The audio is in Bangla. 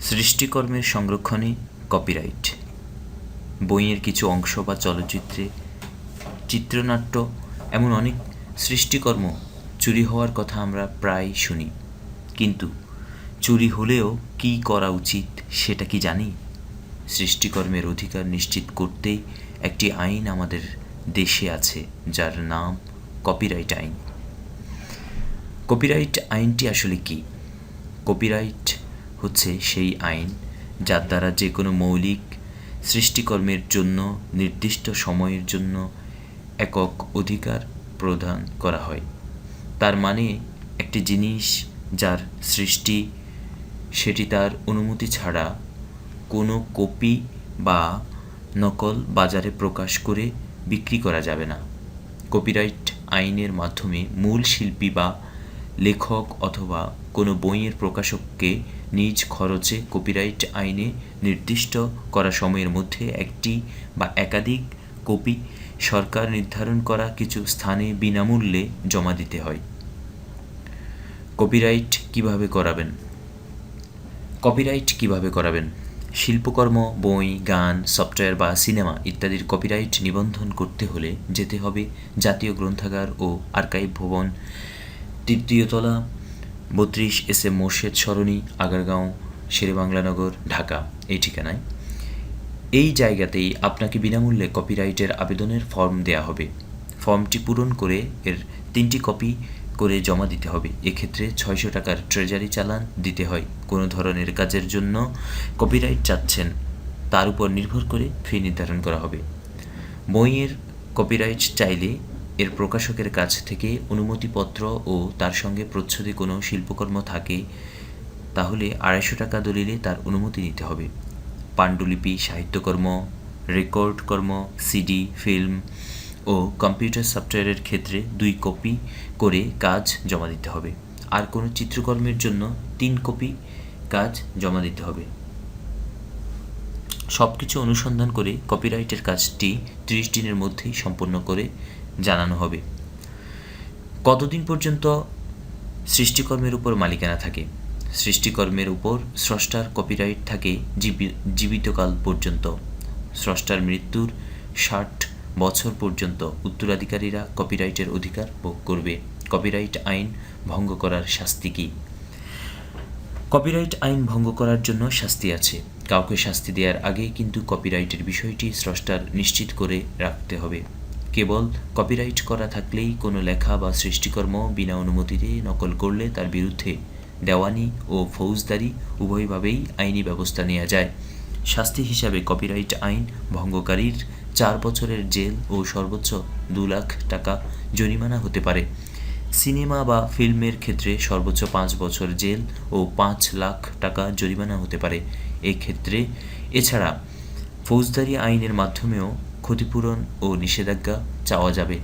সৃষ্টিকর্মের সংরক্ষণে কপিরাইট বইয়ের কিছু অংশ বা চলচ্চিত্রে চিত্রনাট্য, এমন অনেক সৃষ্টিকর্ম চুরি হওয়ার কথা আমরা প্রায় শুনি। কিন্তু চুরি হলেও কী করা উচিত সেটা কি জানি? সৃষ্টিকর্মের অধিকার নিশ্চিত করতেই একটি আইন আমাদের দেশে আছে, যার নাম কপিরাইট আইন। কপিরাইট আইনটি আসলে কী? কপিরাইট হচ্ছে সেই আইন, যার দ্বারা যে কোনো মৌলিক সৃষ্টিকর্মের জন্য, নির্দিষ্ট সময়ের জন্য একক অধিকার প্রদান করা হয়। তার মানে একটি জিনিস যার সৃষ্টি, সেটি তার অনুমতি ছাড়া কোনো কপি বা নকল বাজারে প্রকাশ করে বিক্রি করা যাবে না। কপিরাইট আইনের মাধ্যমে মূল শিল্পী বা লেখক অথবা কোনো বইয়ের প্রকাশককে নিজ খরচে কপিরাইট আইনে নির্দিষ্ট করা সময়ের মধ্যে একটি বা একাধিক কপি সরকার নির্ধারণ করা কিছু স্থানে বিনামূল্যে জমা দিতে হয়। কপিরাইট কীভাবে করাবেন? কপিরাইট কীভাবে করাবেন? শিল্পকর্ম, বই, গান সফটওয়্যার বা সিনেমা ইত্যাদির কপিরাইট নিবন্ধন করতে হলে যেতে হবে জাতীয় গ্রন্থাগার ও আর্কাইভ ভবন তৃতীয়তলা, বত্রিশ এস এম মোর্শেদ সরণি, আগারগাঁও, শেরেবাংলানগর, ঢাকা, এই ঠিকানায়। এই জায়গাতেই আপনাকে বিনামূল্যে কপিরাইটের আবেদনের ফর্ম দেয়া হবে। ফর্মটি পূরণ করে এর তিনটি কপি করে জমা দিতে হবে। এক্ষেত্রে ছয়শো টাকার ট্রেজারি চালান দিতে হয়। কোনো ধরনের কাজের জন্য কপিরাইট চাচ্ছেন, তার উপর নির্ভর করে ফি নির্ধারণ করা হবে। বইয়ের কপিরাইট চাইলে এর প্রকাশকের কাছ থেকে অনুমতিপত্র ও তার সঙ্গে প্রচ্ছদে কোনো শিল্পকর্ম থাকে, তাহলে আড়াইশো টাকা দলিলে তার অনুমতি নিতে হবে। পাণ্ডুলিপি, সাহিত্যকর্ম, রেকর্ড কর্ম, সিডি, ফিল্ম ও কম্পিউটার সফটওয়্যারের ক্ষেত্রে দুই কপি করে কাজ জমা দিতে হবে। আর কোনো চিত্রকর্মের জন্য তিন কপি কাজ জমা দিতে হবে। সব কিছু অনুসন্ধান করে কপিরাইটের কাজটি ত্রিশ দিনের মধ্যেই সম্পন্ন করে জানানো হবে। কতদিন পর্যন্ত সৃষ্টিকর্মের উপর মালিকানা থাকে? সৃষ্টিকর্মের উপর স্রষ্টার কপিরাইট থাকে জীবি- জীবিতকাল পর্যন্ত। স্রষ্টার মৃত্যুর ষাট বছর পর্যন্ত উত্তরাধিকারীরা কপিরাইটের অধিকার ভোগ করবে। কপিরাইট আইন ভঙ্গ করার শাস্তি কী? কপিরাইট আইন ভঙ্গ করার জন্য শাস্তি আছে। কাউকে শাস্তি দেওয়ার আগে কিন্তু কপিরাইটের বিষয়টি স্রষ্টার নিশ্চিত করে রাখতে হবে। কেবল কপিরাইট করা থাকলেই কোনো লেখা বা সৃষ্টিকর্ম বিনা অনুমতিতে নকল করলে তার বিরুদ্ধে দেওয়ানি ও ফৌজদারি উভয়ভাবেই আইনি ব্যবস্থা নেওয়া যায়। শাস্তি হিসাবে কপিরাইট আইন ভঙ্গকারীর চার বছরের জেল ও সর্বোচ্চ দু লাখ টাকা জরিমানা হতে পারে। সিনেমা বা ফিল্মের ক্ষেত্রে সর্বোচ্চ পাঁচ বছর জেল ও পাঁচ লাখ টাকা জরিমানা হতে পারে। এক্ষেত্রে এছাড়া ফৌজদারি আইনের মাধ্যমেও ক্ষতিপূরণ ও নিষেধাজ্ঞা চাওয়া যাবে।